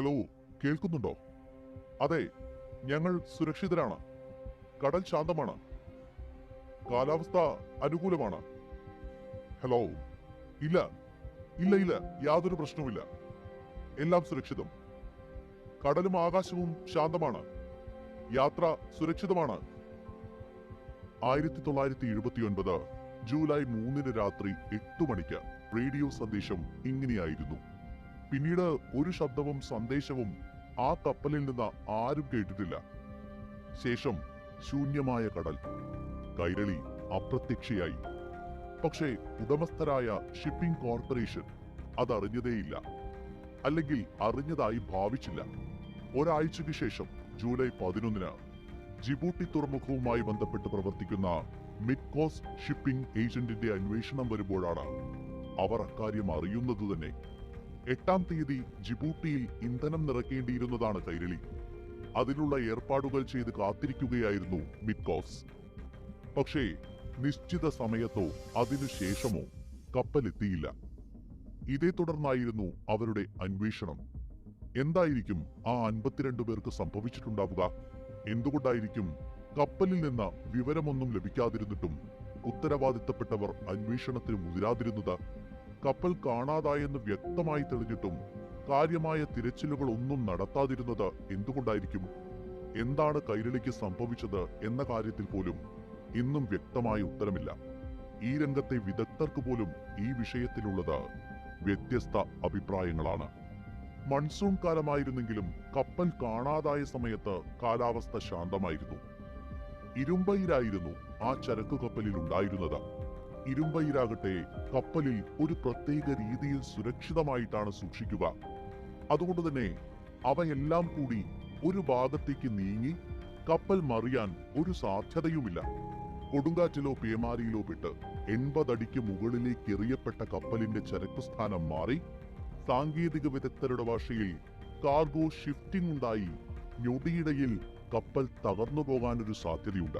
Hello കേൾക്കുന്നുണ്ടോ? അതെ ഞങ്ങൾ സുരക്ഷിതരാണ്. കടൽ ശാന്തമാണ്. കാലാവസ്ഥ അനുകൂലമാണ്. ഹലോ ഇല്ല ഇല്ല ഇല്ല യാതൊരു പ്രശ്നവുമില്ല. എല്ലാം സുരക്ഷിതം. കടലും ആകാശവും ശാന്തമാണ്. യാത്ര സുരക്ഷിതമാണ്. ആയിരത്തി തൊള്ളായിരത്തി എഴുപത്തി ഒൻപത് ജൂലൈ മൂന്നിന് രാത്രി എട്ടു മണിക്ക് റേഡിയോ സന്ദേശം ഇങ്ങനെയായിരുന്നു. പിന്നീട് ഒരു ശബ്ദവും സന്ദേശവും ആ കപ്പലിൽ നിന്ന് ആരും കേട്ടിട്ടില്ല. ശേഷം ശൂന്യമായ കടൽ കൈരളി അപ്രത്യക്ഷയായി. പക്ഷേ ഉടമസ്ഥരായ ഷിപ്പിംഗ് കോർപ്പറേഷൻ അതറിഞ്ഞതേയില്ല. അല്ലെങ്കിൽ അറിഞ്ഞതായി ഭാവിച്ചില്ല. ഒരാഴ്ചയ്ക്ക് ശേഷം ജൂലൈ പതിനൊന്നിന് ജിബൂട്ടി തുറമുഖവുമായി ബന്ധപ്പെട്ട് പ്രവർത്തിക്കുന്ന മിഡ്കോസ് ഷിപ്പിംഗ് ഏജന്റിന്റെ അന്വേഷണം വരുമ്പോഴാണ് അവർ അക്കാര്യം അറിയുന്നത് തന്നെ. എട്ടാം തീയതി ജിബൂട്ടിയിൽ ഇന്ധനം നിറയ്ക്കേണ്ടിയിരുന്നതാണ് കൈരളി. അതിനുള്ള ഏർപ്പാടുകൾ ചെയ്ത് കാത്തിരിക്കുകയായിരുന്നു മിഡ്കോസ്. പക്ഷേ നിശ്ചിത സമയത്തോ അതിനുശേഷമോ കപ്പലെത്തിയില്ല. ഇതേ തുടർന്നായിരുന്നു അവരുടെ അന്വേഷണം. എന്തായിരിക്കും ആ അൻപത്തിരണ്ട് പേർക്ക് സംഭവിച്ചിട്ടുണ്ടാവുക? എന്തുകൊണ്ടായിരിക്കും കപ്പലിൽ നിന്ന് വിവരമൊന്നും ലഭിക്കാതിരുന്നിട്ടും ഉത്തരവാദിത്തപ്പെട്ടവർ അന്വേഷണത്തിന് മുതിരാതിരുന്നത്? കപ്പൽ കാണാതായെന്ന് വ്യക്തമായി തെളിഞ്ഞിട്ടും കാര്യമായ തിരച്ചിലുകൾ ഒന്നും നടത്താതിരുന്നത് എന്തുകൊണ്ടായിരിക്കും? എന്താണ് കൈരളിക്ക് സംഭവിച്ചത് എന്ന കാര്യത്തിൽ പോലും ഇന്നും വ്യക്തമായ ഉത്തരമില്ല. ഈ രംഗത്തെ വിദഗ്ധർക്ക് പോലും ഈ വിഷയത്തിലുള്ളത് വ്യത്യസ്ത അഭിപ്രായങ്ങളാണ്. മൺസൂൺ കാലമായിരുന്നെങ്കിലും കപ്പൽ കാണാതായ സമയത്ത് കാലാവസ്ഥ ശാന്തമായിരുന്നു. ഇരുമ്പയിലായിരുന്നു ആ ചരക്കു കപ്പലിൽ ഉണ്ടായിരുന്നത്. ഇരുമ്പയിലാകട്ടെ കപ്പലിൽ ഒരു പ്രത്യേക രീതിയിൽ സുരക്ഷിതമായിട്ടാണ് സൂക്ഷിക്കുക. അതുകൊണ്ട് തന്നെ അവയെല്ലാം കൂടി ഒരു ഭാഗത്തേക്ക് നീങ്ങി കപ്പൽ മറിയാൻ ഒരു സാധ്യതയുമില്ല. കൊടുങ്കാറ്റിലോ പേമാരിയിലോ പെട്ട് എൺപതടിക്ക് മുകളിലേക്ക് എറിയപ്പെട്ട കപ്പലിന്റെ ചരക്ക് സ്ഥാനം മാറി സാങ്കേതിക വിദഗ്ധരുടെ ഭാഷയിൽ കാർഗോ ഷിഫ്റ്റിംഗ് ഉണ്ടായി ഞൊടിയിടയിൽ കപ്പൽ തകർന്നു പോകാനൊരു സാധ്യതയുണ്ട്.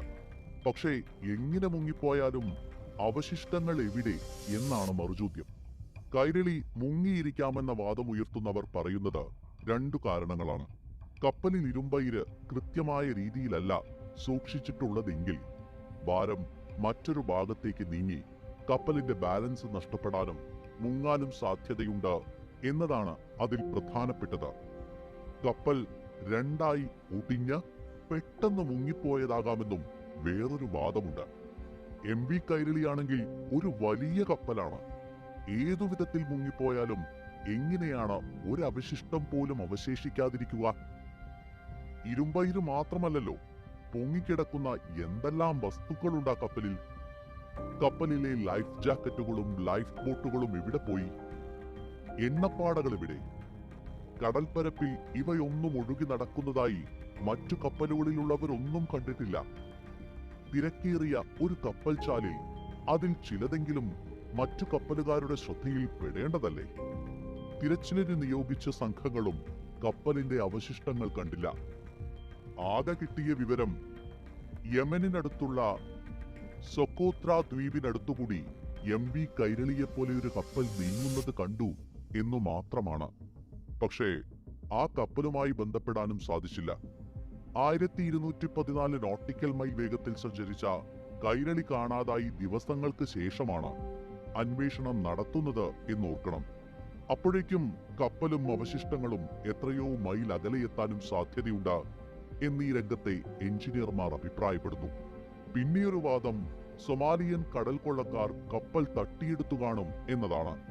പക്ഷേ എങ്ങനെ മുങ്ങിപ്പോയാലും അവശിഷ്ടങ്ങൾ എവിടെ എന്നാണ് മറുചോദ്യം. കൈരളി മുങ്ങിയിരിക്കാമെന്ന വാദമുയർത്തുന്നവർ പറയുന്നത് രണ്ടു കാരണങ്ങളാണ്. കപ്പലിൽ ഇരുമ്പയിര് കൃത്യമായ രീതിയിലല്ല സൂക്ഷിച്ചിട്ടുള്ളതെങ്കിൽ ഭാരം മറ്റൊരു ഭാഗത്തേക്ക് നീങ്ങി കപ്പലിന്റെ ബാലൻസ് നഷ്ടപ്പെടാനും മുങ്ങാനും സാധ്യതയുണ്ട് എന്നതാണ് അതിൽ പ്രധാനപ്പെട്ടത്. കപ്പൽ രണ്ടായി ഒടിഞ്ഞ് പെട്ടെന്ന് മുങ്ങിപ്പോയതാകാമെന്നും വേറൊരു വാദമുണ്ട്. എം വി കൈരളിയാണെങ്കിൽ ഒരു വലിയ കപ്പലാണ്. ഏതു വിധത്തിൽ മുങ്ങിപ്പോയാലും എങ്ങനെയാണ് ഒരു അവശിഷ്ടം പോലും അവശേഷിക്കാതിരിക്കുക? ഇരുമ്പയിര് മാത്രമല്ലല്ലോ പൊങ്ങിക്കിടക്കുന്ന എന്തെല്ലാം വസ്തുക്കളുണ്ട് കപ്പലിൽ? കപ്പലിലെ ലൈഫ് ജാക്കറ്റുകളും ലൈഫ് ബോട്ടുകളും ഇവിടെ പോയി? എണ്ണപ്പാടകൾ ഇവിടെ കടൽപ്പരപ്പിൽ ഇവയൊന്നും ഒഴുകി നടക്കുന്നതായി മറ്റു കപ്പലുകളിലുള്ളവരൊന്നും കണ്ടിട്ടില്ല. തിരക്കേറിയ ഒരു കപ്പൽ ചാലിൽ അതിൽ ചിലതെങ്കിലും മറ്റു കപ്പലുകാരുടെ ശ്രദ്ധയിൽ പെടേണ്ടതല്ലേ? തിരച്ചിലിന് നിയോഗിച്ച സംഘങ്ങളും കപ്പലിന്റെ അവശിഷ്ടങ്ങൾ കണ്ടില്ല. ആകെ കിട്ടിയ വിവരം യമനിനടുത്തുള്ള സൊക്കോത്ര ദ്വീപിനടുത്തുകൂടി എം വി കൈരളിയെപ്പോലെ ഒരു കപ്പൽ നീങ്ങുന്നത് കണ്ടു എന്നു മാത്രമാണ്. പക്ഷേ ആ കപ്പലുമായി ബന്ധപ്പെടാനും സാധിച്ചില്ല. ആയിരത്തി ഇരുന്നൂറ്റി പതിനാല് നോട്ടിക്കൽ മൈൽ വേഗത്തിൽ സഞ്ചരിച്ച കൈരളി കാണാതായി ദിവസങ്ങൾക്ക് ശേഷമാണ് അന്വേഷണം നടത്തുന്നത് എന്നോർക്കണം. അപ്പോഴേക്കും കപ്പലും അവശിഷ്ടങ്ങളും എത്രയോ മൈൽ അകലെയെത്താനും സാധ്യതയുണ്ട് എന്നീ രംഗത്തെ എഞ്ചിനീയർമാർ അഭിപ്രായപ്പെടുന്നു. പിന്നെയൊരു വാദം സൊമാലിയൻ കടൽ കൊള്ളക്കാർ കപ്പൽ തട്ടിയെടുത്തു കാണും എന്നതാണ്.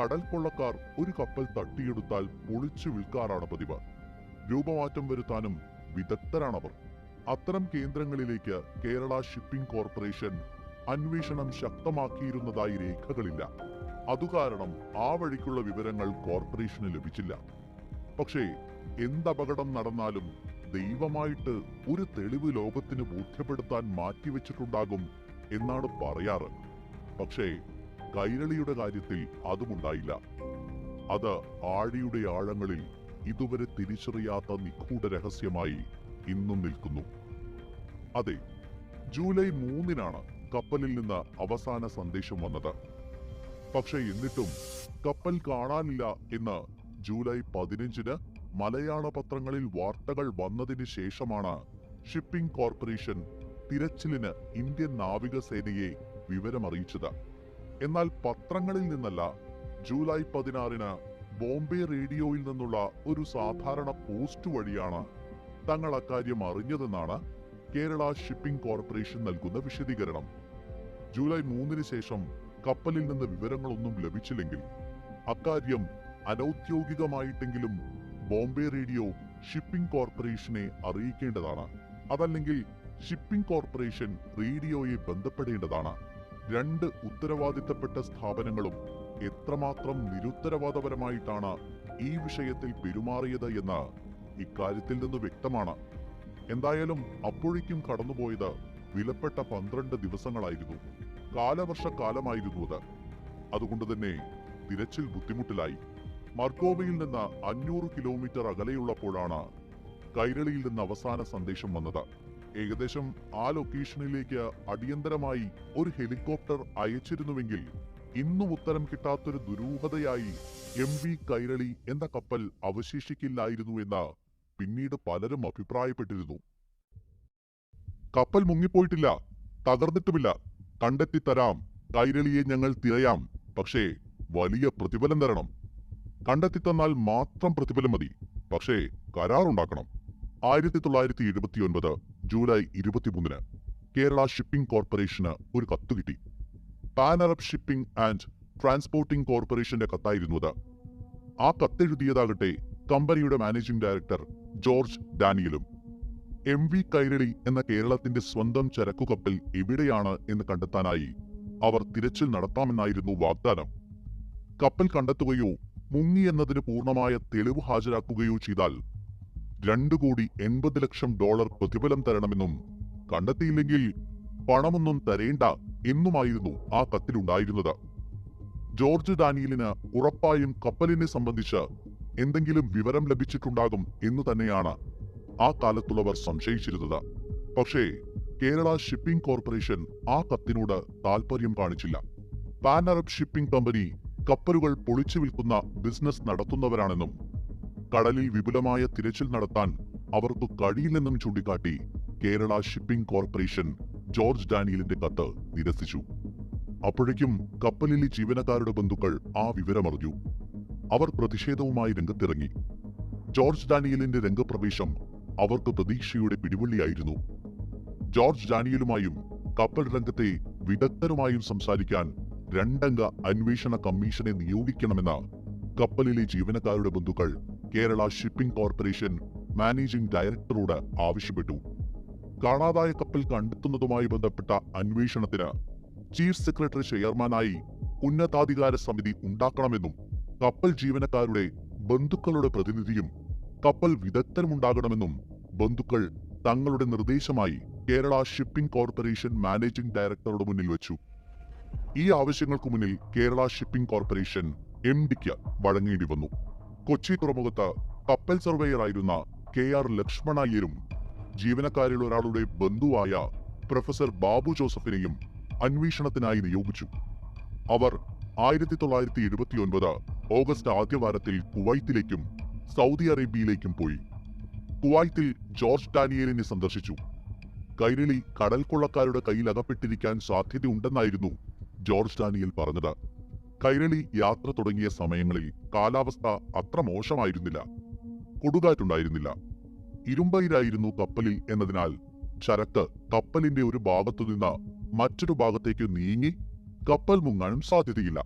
കടൽ കൊള്ളക്കാർ ഒരു കപ്പൽ തട്ടിയെടുത്താൽ പൊളിച്ചു വിൽക്കാറാണ് പതിവ്. രൂപമാറ്റം വരുത്താനും വിദഗ്ധരാണവർ. അത്തരം കേന്ദ്രങ്ങളിലേക്ക് കേരള ഷിപ്പിംഗ് കോർപ്പറേഷൻ അന്വേഷണം ശക്തമാക്കിയിരുന്നതായി രേഖകളില്ല. അതുകാരണം ആ വഴിക്കുള്ള വിവരങ്ങൾ കോർപ്പറേഷന് ലഭിച്ചില്ല. പക്ഷേ എന്തപകടം നടന്നാലും ദൈവമായിട്ട് ഒരു തെളിവ് ലോകത്തിന് ബോധ്യപ്പെടുത്താൻ മാറ്റിവെച്ചിട്ടുണ്ടാകും എന്നാണ് പറയാറ്. പക്ഷേ കൈരളിയുടെ കാര്യത്തിൽ അതുമുണ്ടായില്ല. അത് ആഴിയുടെ ആഴങ്ങളിൽ ഇതുവരെ തിരിച്ചറിയാത്ത നിഗൂഢ രഹസ്യമായി ഇന്നും നിൽക്കുന്നു. അതെ ജൂലൈ മൂന്നിനാണ് കപ്പലിൽ നിന്ന് അവസാന സന്ദേശം വന്നത്. പക്ഷെ എന്നിട്ടും കപ്പൽ കാണാനില്ല എന്ന് ജൂലൈ പതിനഞ്ചിന് മലയാള പത്രങ്ങളിൽ വാർത്തകൾ വന്നതിന് ശേഷമാണ് ഷിപ്പിംഗ് കോർപ്പറേഷൻ തിരച്ചിലിന് ഇന്ത്യൻ നാവികസേനയെ വിവരമറിയിച്ചത്. എന്നാൽ പത്രങ്ങളിൽ നിന്നല്ല ജൂലൈ പതിനാറിന് ബോംബെ റേഡിയോയിൽ നിന്നുള്ള ഒരു സാധാരണ പോസ്റ്റ് വഴിയാണ് തങ്ങൾ അക്കാര്യം അറിഞ്ഞതെന്നാണ് കേരള ഷിപ്പിംഗ് കോർപ്പറേഷൻ നൽകുന്ന വിശദീകരണം. ജൂലൈ മൂന്നിന് ശേഷം കപ്പലിൽ നിന്ന് വിവരങ്ങളൊന്നും ലഭിച്ചില്ലെങ്കിൽ അക്കാര്യം അനൌദ്യോഗികമായിട്ടെങ്കിലും ബോംബെ റേഡിയോ ഷിപ്പിംഗ് കോർപ്പറേഷനെ അറിയിക്കേണ്ടതാണ്. അതല്ലെങ്കിൽ ഷിപ്പിംഗ് കോർപ്പറേഷൻ റേഡിയോയെ ബന്ധപ്പെടേണ്ടതാണ്. രണ്ട് ഉത്തരവാദിത്തപ്പെട്ട സ്ഥാപനങ്ങളും എത്രമാത്രം നിരുത്തരവാദപരമായിട്ടാണ് ഈ വിഷയത്തിൽ പെരുമാറിയത് എന്ന് ഇക്കാര്യത്തിൽ നിന്ന് വ്യക്തമാണ്. എന്തായാലും അപ്പോഴേക്കും കടന്നുപോയത് വിലപ്പെട്ട പന്ത്രണ്ട് ദിവസങ്ങളായിരുന്നു. കാലവർഷക്കാലമായിരുന്നു അത്. അതുകൊണ്ട് തന്നെ തിരച്ചിൽ ബുദ്ധിമുട്ടിലായി. മർക്കോവയിൽ നിന്ന് അഞ്ഞൂറ് കിലോമീറ്റർ അകലെയുള്ളപ്പോഴാണ് കൈരളിയിൽ നിന്ന് അവസാന സന്ദേശം വന്നത്. ഏകദേശം ആ ലൊക്കേഷനിലേക്ക് അടിയന്തരമായി ഒരു ഹെലികോപ്റ്റർ അയച്ചിരുന്നുവെങ്കിൽ ഇന്നും ഉത്തരം കിട്ടാത്തൊരു ദുരൂഹതയായി എം വി കൈരളി എന്ന കപ്പൽ അവശേഷിക്കില്ലായിരുന്നു എന്ന് പിന്നീട് പലരും അഭിപ്രായപ്പെട്ടിരുന്നു. കപ്പൽ മുങ്ങിപ്പോയിട്ടില്ല തകർന്നിട്ടുമില്ല. കണ്ടെത്തി തരാം കൈരളിയെ ഞങ്ങൾ തിരയാം പക്ഷേ വലിയ പ്രതിഫലം തരണം. കണ്ടെത്തി തന്നാൽ മാത്രം പ്രതിഫലം മതി പക്ഷേ കരാറുണ്ടാക്കണം. ആയിരത്തി തൊള്ളായിരത്തി എഴുപത്തിയൊൻപത് ജൂലൈ ഇരുപത്തിമൂന്നിന് കേരള ഷിപ്പിംഗ് കോർപ്പറേഷന് ഒരു കത്ത് കിട്ടി. പാൻ ഷിപ്പിംഗ് ആൻഡ് ട്രാൻസ്പോർട്ടിംഗ് കോർപ്പറേഷന്റെ കത്തായിരുന്നു അത് ആ കത്തെഴുതിയതാകട്ടെ കമ്പനിയുടെ മാനേജിംഗ് ഡയറക്ടർ ജോർജ് ഡാനിയലും. എം വി കൈരളി എന്ന കേരളത്തിന്റെ സ്വന്തം ചരക്കുകപ്പൽ എവിടെയാണ് എന്ന് കണ്ടെത്താനായി അവർ തിരച്ചിൽ നടത്താമെന്നായിരുന്നു വാഗ്ദാനം. കപ്പൽ കണ്ടെത്തുകയോ മുങ്ങി എന്നതിന് പൂർണമായ തെളിവ് ഹാജരാക്കുകയോ ചെയ്താൽ രണ്ടു കോടി എൺപത് ലക്ഷം ഡോളർ പ്രതിഫലം തരണമെന്നും കണ്ടെത്തിയില്ലെങ്കിൽ പണമൊന്നും തരേണ്ട എന്നുമായിരുന്നു ആ കത്തിലുണ്ടായിരുന്നത്. ജോർജ് ഡാനിയലിന് ഉറപ്പായും കപ്പലിനെ സംബന്ധിച്ച് എന്തെങ്കിലും വിവരം ലഭിച്ചിട്ടുണ്ടാകും എന്ന് തന്നെയാണ് ആ കാലത്തുള്ളവർ സംശയിച്ചിരുന്നത്. പക്ഷേ കേരള ഷിപ്പിംഗ് കോർപ്പറേഷൻ ആ കത്തിനോട് താൽപര്യം കാണിച്ചില്ല. പാൻ അറബ് ഷിപ്പിംഗ് കമ്പനി കപ്പലുകൾ പൊളിച്ചു വിൽക്കുന്ന ബിസിനസ് നടത്തുന്നവരാണെന്നും കടലിൽ വിപുലമായ തിരച്ചിൽ നടത്താൻ അവർക്ക് കഴിയില്ലെന്നും ചൂണ്ടിക്കാട്ടി കേരള ഷിപ്പിംഗ് കോർപ്പറേഷൻ ജോർജ് ഡാനിയലിന്റെ കത്ത് നിരസിച്ചു. അപ്പോഴേക്കും കപ്പലിലെ ജീവനക്കാരുടെ ബന്ധുക്കൾ ആ വിവരമറിഞ്ഞു. അവർ പ്രതിഷേധവുമായി രംഗത്തിറങ്ങി. ജോർജ് ഡാനിയലിന്റെ രംഗപ്രവേശം അവർക്ക് പ്രതീക്ഷയുടെ പിടിവള്ളിയായിരുന്നു. ജോർജ് ഡാനിയലുമായും കപ്പൽ രംഗത്തെ വിദഗ്ധരുമായും സംസാരിക്കാൻ രണ്ടംഗ അന്വേഷണ കമ്മീഷനെ നിയോഗിക്കണമെന്ന കപ്പലിലെ ജീവനക്കാരുടെ ബന്ധുക്കൾ കേരള ഷിപ്പിംഗ് കോർപ്പറേഷൻ മാനേജിംഗ് ഡയറക്ടറോട് ആവശ്യപ്പെട്ടു. കാണാതായ കപ്പൽ കണ്ടെത്തുന്നതുമായി ബന്ധപ്പെട്ട അന്വേഷണത്തിന് ചീഫ് സെക്രട്ടറി ചെയർമാനായി ഉന്നതാധികാര സമിതി ഉണ്ടാക്കണമെന്നും കപ്പൽ ജീവനക്കാരുടെ ബന്ധുക്കളുടെ പ്രതിനിധിയും കപ്പൽ വിദഗ്ധനുമുണ്ടാകണമെന്നും ബന്ധുക്കൾ തങ്ങളുടെ നിർദ്ദേശമായി കേരള ഷിപ്പിംഗ് കോർപ്പറേഷൻ മാനേജിംഗ് ഡയറക്ടറുടെ മുന്നിൽ വെച്ചു. ഈ ആവശ്യങ്ങൾക്കു മുന്നിൽ കേരള ഷിപ്പിംഗ് കോർപ്പറേഷൻ എം ഡിക്ക് വഴങ്ങേണ്ടി വന്നു. കൊച്ചി തുറമുഖത്ത് കപ്പൽ സർവേയറായിരുന്ന കെ ആർ ലക്ഷ്മണയ്യരും ജീവനക്കാരിൽ ഒരാളുടെ ബന്ധുവായ പ്രൊഫസർ ബാബു ജോസഫിനെയും അന്വേഷണത്തിനായി നിയോഗിച്ചു. അവർ ആയിരത്തി തൊള്ളായിരത്തി എഴുപത്തിയൊൻപത് ഓഗസ്റ്റ് ആദ്യവാരത്തിൽ കുവൈത്തിലേക്കും സൗദി അറേബ്യയിലേക്കും പോയി. കുവൈത്തിൽ ജോർജ് ഡാനിയലിനെ സന്ദർശിച്ചു. കൈരളി കടൽ കൊള്ളക്കാരുടെ കയ്യിൽ അകപ്പെട്ടിരിക്കാൻ സാധ്യതയുണ്ടെന്നായിരുന്നു ജോർജ് ഡാനിയൽ പറഞ്ഞത്. കൈരളി യാത്ര തുടങ്ങിയ സമയങ്ങളിൽ കാലാവസ്ഥ അത്ര മോശമായിരുന്നില്ല. കൊടുകാറ്റുണ്ടായിരുന്നില്ല ഇരുമ്പയിലായിരുന്നു കപ്പലിൽ എന്നതിനാൽ ചരക്ക് കപ്പലിന്റെ ഒരു ഭാഗത്തു നിന്ന് മറ്റൊരു ഭാഗത്തേക്ക് നീങ്ങി കപ്പൽ മുങ്ങാനും സാധ്യതയില്ല.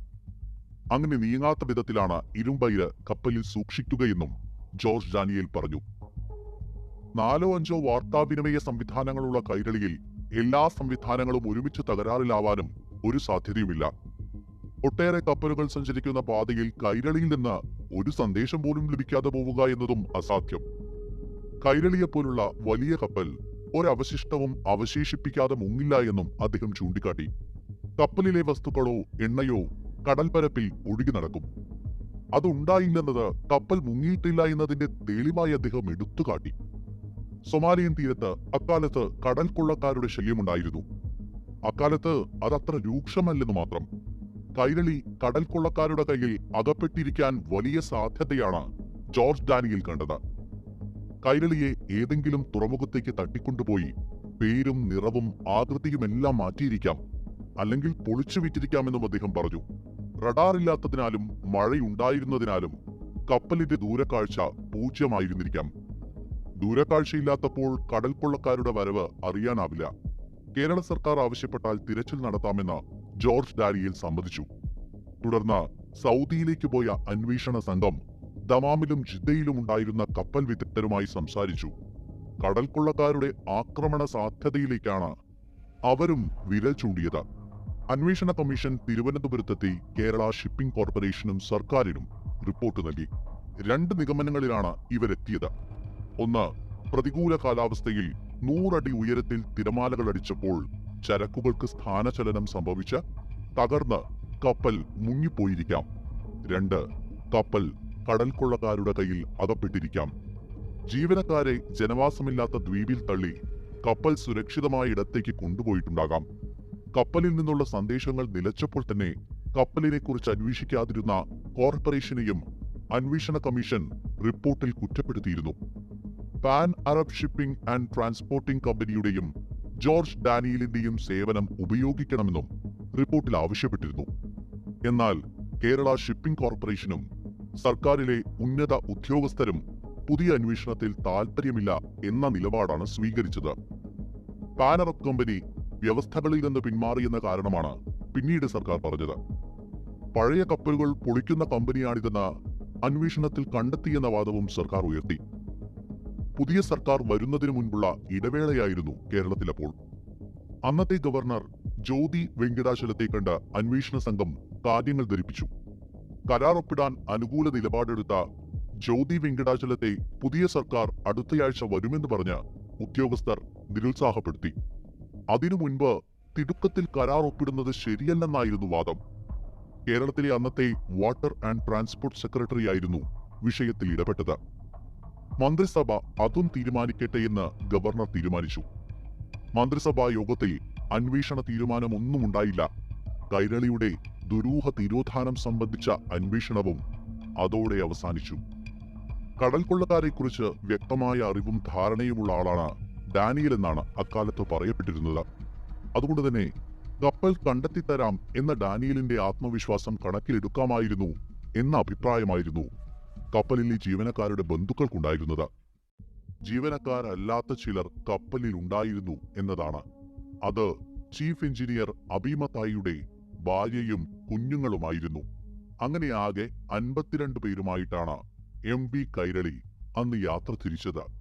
അങ്ങനെ നീങ്ങാത്ത വിധത്തിലാണ് ഇരുമ്പയിര് കപ്പലിൽ സൂക്ഷിക്കുകയെന്നും ജോർജ് ഡാനിയേൽ പറഞ്ഞു. നാലോ അഞ്ചോ വാർത്താവിനിമയ സംവിധാനങ്ങളുള്ള കൈരളിയിൽ എല്ലാ സംവിധാനങ്ങളും ഒരുമിച്ച് തകരാറിലാവാനും ഒരു സാധ്യതയുമില്ല. ഒട്ടേറെ കപ്പലുകൾ സഞ്ചരിക്കുന്ന പാതയിൽ കൈരളിയിൽ നിന്ന് ഒരു സന്ദേശം പോലും ലഭിക്കാതെ പോവുക എന്നതും അസാധ്യം. കൈരളിയെപ്പോലുള്ള വലിയ കപ്പൽ ഒരവശിഷ്ടവും അവശേഷിപ്പിക്കാതെ മുങ്ങില്ല എന്നും അദ്ദേഹം ചൂണ്ടിക്കാട്ടി. കപ്പലിലെ വസ്തുക്കളോ എണ്ണയോ കടൽപ്പരപ്പിൽ ഒഴുകി നടക്കും. അതുണ്ടായില്ലെന്നത് കപ്പൽ മുങ്ങിയിട്ടില്ല എന്നതിന്റെ തെളിവായി അദ്ദേഹം എടുത്തുകാട്ടി. സൊമാലിയൻ തീരത്ത് അക്കാലത്ത് കടൽ കൊള്ളക്കാരുടെ ശല്യമുണ്ടായിരുന്നു അക്കാലത്ത് അതത്ര രൂക്ഷമല്ലെന്ന് മാത്രം. കൈരളി കടൽക്കൊള്ളക്കാരുടെ കയ്യിൽ അകപ്പെട്ടിരിക്കാൻ വലിയ സാധ്യതയാണ് ജോർജ് ഡാനിയിൽ കണ്ടത്. കൈരളിയെ ഏതെങ്കിലും തുറമുഖത്തേക്ക് തട്ടിക്കൊണ്ടുപോയി പേരും നിറവും ആകൃതിയുമെല്ലാം മാറ്റിയിരിക്കാം. അല്ലെങ്കിൽ പൊളിച്ചു വിറ്റിരിക്കാമെന്നും അദ്ദേഹം പറഞ്ഞു. റഡാറില്ലാത്തതിനാലും മഴയുണ്ടായിരുന്നതിനാലും കപ്പലിന്റെ ദൂരക്കാഴ്ച പൂജ്യമായിരുന്നിരിക്കാം. ദൂരക്കാഴ്ചയില്ലാത്തപ്പോൾ കടൽക്കൊള്ളക്കാരുടെ വരവ് അറിയാനാവില്ല. കേരള സർക്കാർ ആവശ്യപ്പെട്ടാൽ തിരച്ചിൽ നടത്താമെന്ന് ജോർജ് ഡാരിയിൽ സമ്മതിച്ചു. തുടർന്ന് സൗദിയിലേക്ക് പോയ അന്വേഷണ സംഘം ദമാമിലും ജിദ്ദയിലും ഉണ്ടായിരുന്ന കപ്പൽ വിദഗ്ധരുമായി സംസാരിച്ചു. കടൽക്കൊള്ളക്കാരുടെ ആക്രമണ സാധ്യതയിലേക്കാണ് അവരും വിരൽ ചൂണ്ടിയത്. അന്വേഷണ കമ്മീഷൻ തിരുവനന്തപുരത്തെത്തി കേരള ഷിപ്പിംഗ് കോർപ്പറേഷനും സർക്കാരിനും റിപ്പോർട്ട് നൽകി. രണ്ട് നിഗമനങ്ങളിലാണ് ഇവരെത്തിയത്. ഒന്ന് പ്രതികൂല കാലാവസ്ഥയിൽ നൂറടി ഉയരത്തിൽ തിരമാലകൾ അടിച്ചപ്പോൾ ചരക്കുകൾക്ക് സ്ഥാനചലനം സംഭവിച്ച് തകർന്ന് കപ്പൽ മുങ്ങിപ്പോയിരിക്കാം. രണ്ട് കപ്പൽ കടൽക്കൊള്ളക്കാരുടെ കയ്യിൽ അകപ്പെട്ടിരിക്കാം. ജീവനക്കാരെ ജനവാസമില്ലാത്ത ദ്വീപിൽ തള്ളി കപ്പൽ സുരക്ഷിതമായ ഇടത്തേക്ക് കൊണ്ടുപോയിട്ടുണ്ടാകാം. കപ്പലിൽ നിന്നുള്ള സന്ദേശങ്ങൾ നിലച്ചപ്പോൾ തന്നെ കപ്പലിനെ കുറിച്ച് അന്വേഷിക്കാതിരുന്ന കോർപ്പറേഷനെയും അന്വേഷണ കമ്മീഷൻ റിപ്പോർട്ടിൽ കുറ്റപ്പെടുത്തിയിരുന്നു. Pan Arab shipping and transporting കമ്പനിയുടെയും George ഡാനിയലിന്റെയും സേവനം ഉപയോഗിക്കണമെന്നും റിപ്പോർട്ടിൽ ആവശ്യപ്പെട്ടിരുന്നു. എന്നാൽ കേരള ഷിപ്പിംഗ് കോർപ്പറേഷനും സർക്കാരിലെ ഉന്നത ഉദ്യോഗസ്ഥരും പുതിയ അന്വേഷണത്തിൽ താൽപ്പര്യമില്ല എന്ന നിലപാടാണ് സ്വീകരിച്ചത്. പാനറപ്പ് കമ്പനി വ്യവസ്ഥകളിൽ നിന്ന് പിന്മാറിയെന്ന കാരണമാണ് പിന്നീട് സർക്കാർ പറഞ്ഞത്. പഴയ കപ്പലുകൾ പൊളിക്കുന്ന കമ്പനിയാണിതെന്ന് അന്വേഷണത്തിൽ കണ്ടെത്തിയെന്ന വാദവും സർക്കാർ ഉയർത്തി. പുതിയ സർക്കാർ വരുന്നതിനു മുൻപുള്ള ഇടവേളയായിരുന്നു കേരളത്തിലപ്പോൾ. അന്നത്തെ ഗവർണർ ജ്യോതി വെങ്കിടാചലത്തെ കണ്ട് അന്വേഷണ സംഘം കാര്യങ്ങൾ ധരിപ്പിച്ചു. കരാർ ഒപ്പിടാൻ അനുകൂല നിലപാടെടുത്ത ജ്യോതി വെങ്കിടാചലത്തെ പുതിയ സർക്കാർ അടുത്തയാഴ്ച വരുമെന്ന് പറഞ്ഞ് ഉദ്യോഗസ്ഥർ നിരുത്സാഹപ്പെടുത്തി. അതിനു മുൻപ് തിടുക്കത്തിൽ കരാർ ഒപ്പിടുന്നത് ശരിയല്ലെന്നായിരുന്നു വാദം. കേരളത്തിലെ അന്നത്തെ വാട്ടർ ആൻഡ് ട്രാൻസ്പോർട്ട് സെക്രട്ടറി ആയിരുന്നു വിഷയത്തിൽ ഇടപെട്ടത്. മന്ത്രിസഭ അതും തീരുമാനിക്കട്ടെ എന്ന് ഗവർണർ തീരുമാനിച്ചു. മന്ത്രിസഭാ യോഗത്തിൽ അന്വേഷണ തീരുമാനമൊന്നും ഉണ്ടായില്ല കൈരളിയുടെ ദുരൂഹ തിരോധാനം സംബന്ധിച്ച അന്വേഷണവും അതോടെ അവസാനിച്ചു. കടൽ കൊള്ളക്കാരെക്കുറിച്ച് വ്യക്തമായ അറിവും ധാരണയുമുള്ള ആളാണ് ഡാനിയൽ എന്നാണ് അക്കാലത്ത് പറയപ്പെട്ടിരുന്നത്. അതുകൊണ്ട് തന്നെ കപ്പൽ കണ്ടെത്തിത്തരാം എന്ന ഡാനിയലിന്റെ ആത്മവിശ്വാസം കണക്കിലെടുക്കാമായിരുന്നു എന്ന അഭിപ്രായമായിരുന്നു കപ്പലിലെ ജീവനക്കാരുടെ ബന്ധുക്കൾക്കുണ്ടായിരുന്നത്. ജീവനക്കാരല്ലാത്ത ചിലർ കപ്പലിൽ ഉണ്ടായിരുന്നു എന്നതാണ്. അത് ചീഫ് എഞ്ചിനീയർ അബീമത്തായിയുടെ ഭാര്യയും കുഞ്ഞുങ്ങളുമായിരുന്നു. അങ്ങനെ ആകെ അൻപത്തിരണ്ട് പേരുമായിട്ടാണ് എം വി കൈരളി അന്ന് യാത്ര തിരിച്ചത്.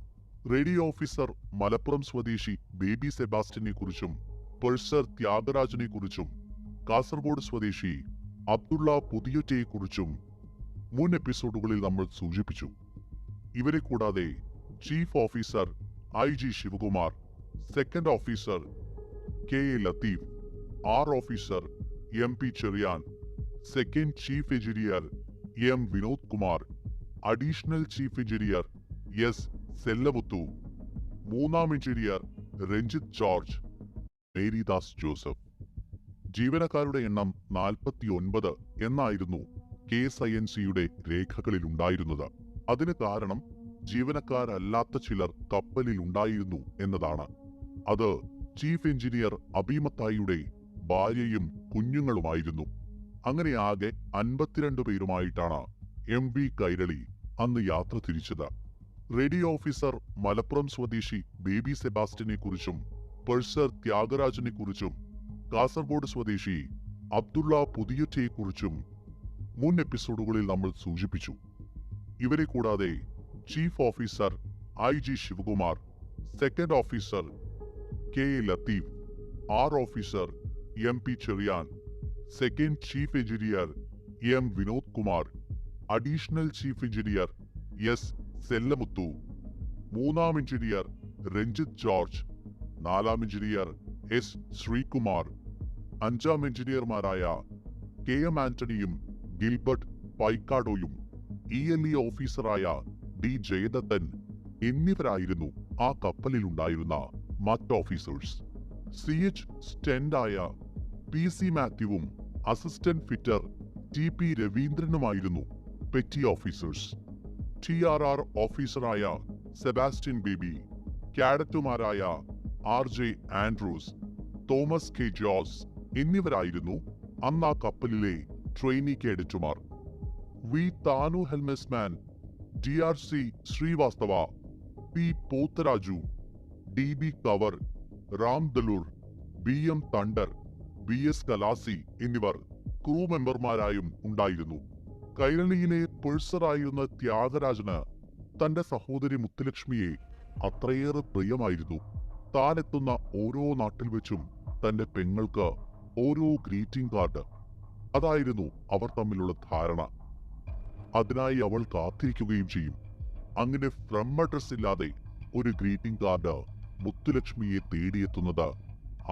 റേഡിയോ ഓഫീസർ മലപ്പുറം സ്വദേശി ബേബി സെബാസ്റ്റിനെ കുറിച്ചും പൾസർ ത്യാഗരാജനെ കുറിച്ചും കാസർഗോഡ് സ്വദേശി അബ്ദുള്ള പുതിയൊറ്റയെ കുറിച്ചും മുൻ എപ്പിസോഡുകളിൽ നമ്മൾ സൂചിപ്പിച്ചു. ഇവരെ കൂടാതെ chief officer I G Sivakumar second officer K A Latheef R officer M P Cherian second chief engineer M Vinod Kumar additional chief engineer S Sellamuthu മൂന്നാം engineer Ranjith George Marydas Joseph. ജീവനക്കാരുടെ എണ്ണം നാൽപ്പത്തി ഒൻപത് എന്നായിരുന്നു K S I N സിയുടെ രേഖകളിൽ ഉണ്ടായിരുന്നത്. അതിന് കാരണം ജീവനക്കാരല്ലാത്ത ചിലർ കപ്പലിൽ ഉണ്ടായിരുന്നു എന്നതാണ്. അത് ചീഫ് എഞ്ചിനീയർ അബീമത്തായിയുടെ ഭാര്യയും കുഞ്ഞുങ്ങളുമായിരുന്നു. അങ്ങനെ ആകെ അൻപത്തിരണ്ട് പേരുമായിട്ടാണ് എം വി കൈരളി അന്ന് യാത്ര തിരിച്ചത്. റേഡിയോ ഓഫീസർ മലപ്പുറം സ്വദേശി ബേബി സെബാസ്റ്റിനെ കുറിച്ചും പേഴ്സർ ത്യാഗരാജനെ കുറിച്ചും കാസർഗോഡ് സ്വദേശി അബ്ദുള്ള പുതിയറ്റയെക്കുറിച്ചും മുൻ എപ്പിസോഡുകളിൽ നമ്മൾ സൂചിപ്പിച്ചു. ഇവരെ കൂടാതെ chief officer I G Sivakumar second officer K A Latheef R officer M P Cherian second chief engineer M Vinod Kumar additional chief engineer S Sellamuthu മൂന്നാം എഞ്ചിനീയർ രഞ്ജിത്ത് ജോർജ് നാലാം എഞ്ചിനീയർ എസ് ശ്രീകുമാർ അഞ്ചാം എഞ്ചിനീയർമാരായ കെ എം ആന്റണിയും Gilbert പൈക്കാഡോയും E L E ഓഫീസറായ D Jayadathan എന്നിവരായിരുന്നു ആ കപ്പലിലുണ്ടായിരുന്ന മറ്റ് ഓഫീസേഴ്സ്. സി എച്ച് സ്റ്റെൻഡായ പി സി മാത്യുവും assistant fitter T P രവീന്ദ്രനുമായിരുന്നു petty officers. T R R ഓഫീസറായ Sebastian Baby കാഡറ്റുമാരായ R J Andrews Thomas K Jose എന്നിവരായിരുന്നു അന്ന് ആ കപ്പലിലെ trainee കേഡറ്റുമാർ V Thanu helmsman D R C Srivastava P Potharaju D B Kanwar Ram Dalur B M Thandar B S khalasi എന്നിവർ crew മെമ്പർമാരായും ഉണ്ടായിരുന്നു. കൈരളിയിലെ പുഴ്സറായിരുന്ന ത്യാഗരാജന് തന്റെ സഹോദരി മുത്തുലക്ഷ്മിയെ അത്രയേറെ പ്രിയമായിരുന്നു. താൻ എത്തുന്ന ഓരോ നാട്ടിൽ വെച്ചും തന്റെ പെങ്ങൾക്ക് ഓരോ ഗ്രീറ്റിംഗ് കാർഡ് അതായിരുന്നു അവർ തമ്മിലുള്ള ധാരണ. അതിനായി അവൾ കാത്തിരിക്കുകയും ചെയ്യും. അങ്ങനെ ഫ്രം അഡ്രസ് ഇല്ലാതെ ഒരു ഗ്രീറ്റിംഗ് കാർഡ് മുത്തുലക്ഷ്മിയെ തേടിയെത്തുന്നത്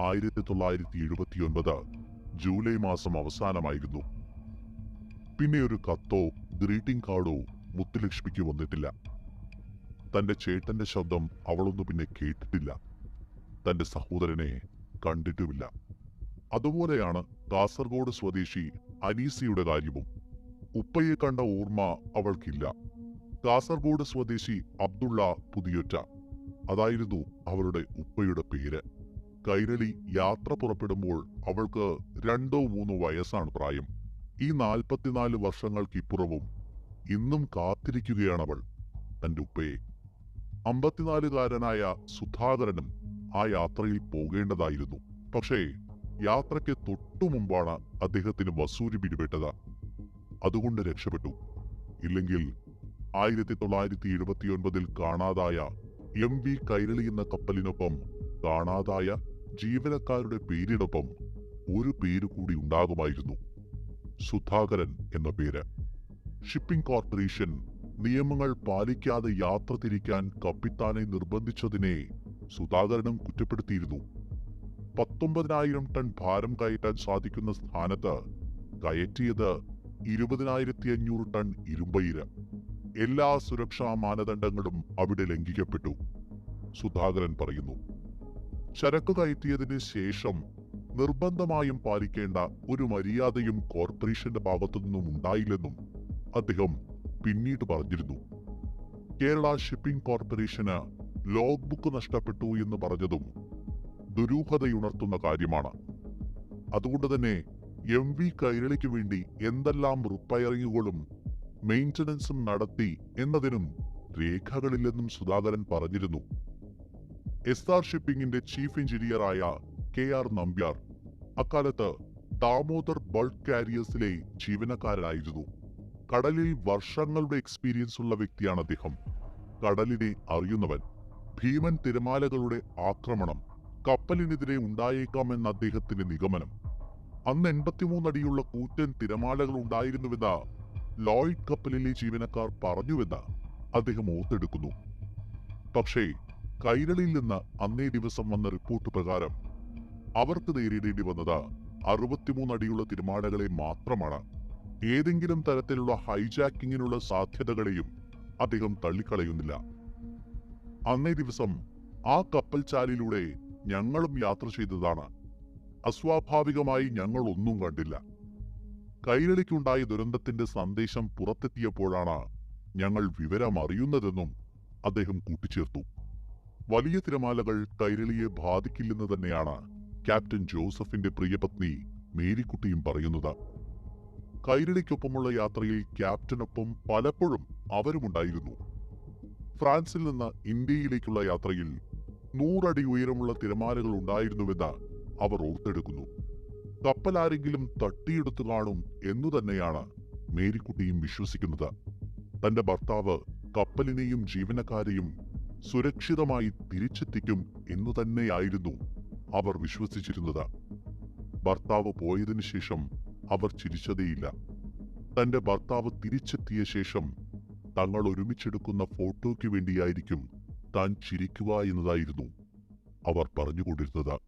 ആയിരത്തി തൊള്ളായിരത്തി എഴുപത്തിയൊൻപത് ജൂലൈ മാസം അവസാനമായിരുന്നു. പിന്നെ ഒരു കത്തോ ഗ്രീറ്റിംഗ് കാർഡോ മുത്തുലക്ഷ്മിക്ക് വന്നിട്ടില്ല. തന്റെ ചേട്ടന്റെ ശബ്ദം അവളൊന്നു പിന്നെ കേട്ടിട്ടില്ല. തന്റെ സഹോദരനെ കണ്ടിട്ടുമില്ല. അതുപോലെയാണ് കാസർഗോഡ് സ്വദേശി അനീസിയുടെ കാര്യവും. ഉപ്പയെ കണ്ട ഓർമ്മ അവൾക്കില്ല. കാസർഗോഡ് സ്വദേശി അബ്ദുള്ള പുതിയൊറ്റ. അതായിരുന്നു അവരുടെ ഉപ്പയുടെ പേര്. കൈരളി യാത്ര പുറപ്പെടുമ്പോൾ അവൾക്ക് രണ്ടോ മൂന്നോ വയസ്സാണ് പ്രായം. ഈ നാൽപ്പത്തിനാല് വർഷങ്ങൾക്കിപ്പുറവും ഇന്നും കാത്തിരിക്കുകയാണ് അവൾ തന്റെ ഉപ്പയെ. അമ്പത്തിനാലുകാരനായ സുധാകരനും ആ യാത്രയിൽ പോകേണ്ടതായിരുന്നു. പക്ഷേ യാത്രയ്ക്ക് തൊട്ടു മുമ്പാണ് അദ്ദേഹത്തിന് വസൂരി പിടിപെട്ടത്. അതുകൊണ്ട് രക്ഷപ്പെട്ടു. ഇല്ലെങ്കിൽ ആയിരത്തി തൊള്ളായിരത്തി എഴുപത്തിയൊൻപതിൽ കാണാതായ എം വി കൈരളി എന്ന കപ്പലിനൊപ്പം കാണാതായ ജീവനക്കാരുടെ പേരിനൊപ്പം ഒരു പേര് കൂടി ഉണ്ടാകുമായിരുന്നു. സുധാകരൻ എന്ന പേര്. ഷിപ്പിംഗ് കോർപ്പറേഷൻ നിയമങ്ങൾ പാലിക്കാതെ യാത്ര തിരിക്കാൻ കപ്പിത്താനെ നിർബന്ധിച്ചതിനെ സുധാകരനും കുറ്റപ്പെടുത്തിയിരുന്നു. പത്തൊമ്പതിനായിരം ടൺ ഭാരം കയറ്റാൻ സാധിക്കുന്ന സ്ഥാനത്ത് കയറ്റിയത് ഇരുപതിനായിരത്തി അഞ്ഞൂറ് ടൺ ഇരുമ്പയിര്. എല്ലാ സുരക്ഷാ മാനദണ്ഡങ്ങളും അവിടെ ലംഘിക്കപ്പെട്ടു സുധാകരൻ പറയുന്നു. ചരക്ക് കയറ്റിയതിന് ശേഷം നിർബന്ധമായും പാലിക്കേണ്ട ഒരു മര്യാദയും കോർപ്പറേഷന്റെ ഭാഗത്തു നിന്നും ഉണ്ടായില്ലെന്നും അദ്ദേഹം പിന്നീട് പറഞ്ഞിരുന്നു. കേരള ഷിപ്പിംഗ് കോർപ്പറേഷന് ലോഗ് ബുക്ക് നഷ്ടപ്പെട്ടു എന്ന് പറഞ്ഞതും ദുരൂഹതയുണർത്തുന്ന കാര്യമാണ്. അതുകൊണ്ട് തന്നെ എം വി കൈരളിക്ക് വേണ്ടി എന്തെല്ലാം റിപ്പയറിങ്ങുകളും മെയിന്റനൻസും നടത്തി എന്നതിനും രേഖകളില്ലെന്നും സുധാകരൻ പറഞ്ഞിരുന്നു. എസ് ആർ ഷിപ്പിംഗിന്റെ ചീഫ് എഞ്ചിനീയറായ കെ ആർ നമ്പ്യാർ അക്കാലത്ത് ദാമോദർ ബൾക്ക് കാരിയേഴ്സിലെ ജീവനക്കാരനായിരുന്നു. കടലിൽ വർഷങ്ങളുടെ എക്സ്പീരിയൻസ് ഉള്ള വ്യക്തിയാണ് അദ്ദേഹം. കടലിനെ അറിയുന്നവൻ. ഭീമൻ തിരമാലകളുടെ ആക്രമണം കപ്പലിനെതിരെ ഉണ്ടായേക്കാമെന്ന അദ്ദേഹത്തിന്റെ നിഗമനം. അന്ന് എൺപത്തിമൂന്നടിയുള്ള കൂറ്റൻ തിരമാലകൾ ഉണ്ടായിരുന്നുവെന്ന ലോയിഡ് കപ്പലിലെ ജീവനക്കാർ പറഞ്ഞുവെന്ന് അദ്ദേഹം ഓർത്തെടുക്കുന്നു. പക്ഷേ കൈരളിയിൽ നിന്ന് അന്നേ ദിവസം വന്ന റിപ്പോർട്ട് പ്രകാരം അവർക്ക് നേരിടേണ്ടി വന്നത് അറുപത്തിമൂന്നടിയുള്ള തിരമാലകളെ മാത്രമാണ്. ഏതെങ്കിലും തരത്തിലുള്ള ഹൈജാക്കിങ്ങിനുള്ള സാധ്യതകളെയും അദ്ദേഹം തള്ളിക്കളയുന്നില്ല. അന്നേ ദിവസം ആ കപ്പൽ ചാലിലൂടെ ഞങ്ങളും യാത്ര ചെയ്തതാണ്. അസ്വാഭാവികമായി ഞങ്ങൾ ഒന്നും കണ്ടില്ല. കൈരളിക്കുണ്ടായ ദുരന്തത്തിന്റെ സന്ദേശം പുറത്തെത്തിയപ്പോഴാണ് ഞങ്ങൾ വിവരം അറിയുന്നതെന്നും അദ്ദേഹം കൂട്ടിച്ചേർത്തു. വലിയ തിരമാലകൾ കൈരളിയെ ബാധിക്കില്ലെന്ന് തന്നെയാണ് ക്യാപ്റ്റൻ ജോസഫിന്റെ പ്രിയപത്നി മേരിക്കുട്ടിയും പറയുന്നത്. കൈരളിക്കൊപ്പമുള്ള യാത്രയിൽ ക്യാപ്റ്റനൊപ്പം പലപ്പോഴും അവരുമുണ്ടായിരുന്നു. ഫ്രാൻസിൽ നിന്ന് ഇന്ത്യയിലേക്കുള്ള യാത്രയിൽ നൂറടി ഉയരമുള്ള തിരമാലകൾ ഉണ്ടായിരുന്നുവെന്ന് അവർ ഓർത്തെടുക്കുന്നു. കപ്പൽ ആരെങ്കിലും തട്ടിയെടുത്തു കാണും എന്നു തന്നെയാണ് മേരിക്കുട്ടിയും വിശ്വസിക്കുന്നത്. തന്റെ ഭർത്താവ് കപ്പലിനെയും ജീവനക്കാരെയും സുരക്ഷിതമായി തിരിച്ചെത്തിക്കും എന്നു തന്നെയായിരുന്നു അവർ വിശ്വസിച്ചിരുന്നത്. ഭർത്താവ് പോയതിനു ശേഷം അവർ ചിരിച്ചതേയില്ല. തന്റെ ഭർത്താവ് തിരിച്ചെത്തിയ ശേഷം തങ്ങൾ ഒരുമിച്ചെടുക്കുന്ന ഫോട്ടോയ്ക്ക് വേണ്ടിയായിരിക്കും താൻ ചിരിക്കുക എന്നതായിരുന്നു അവർ പറഞ്ഞുകൊണ്ടിരുന്നത്.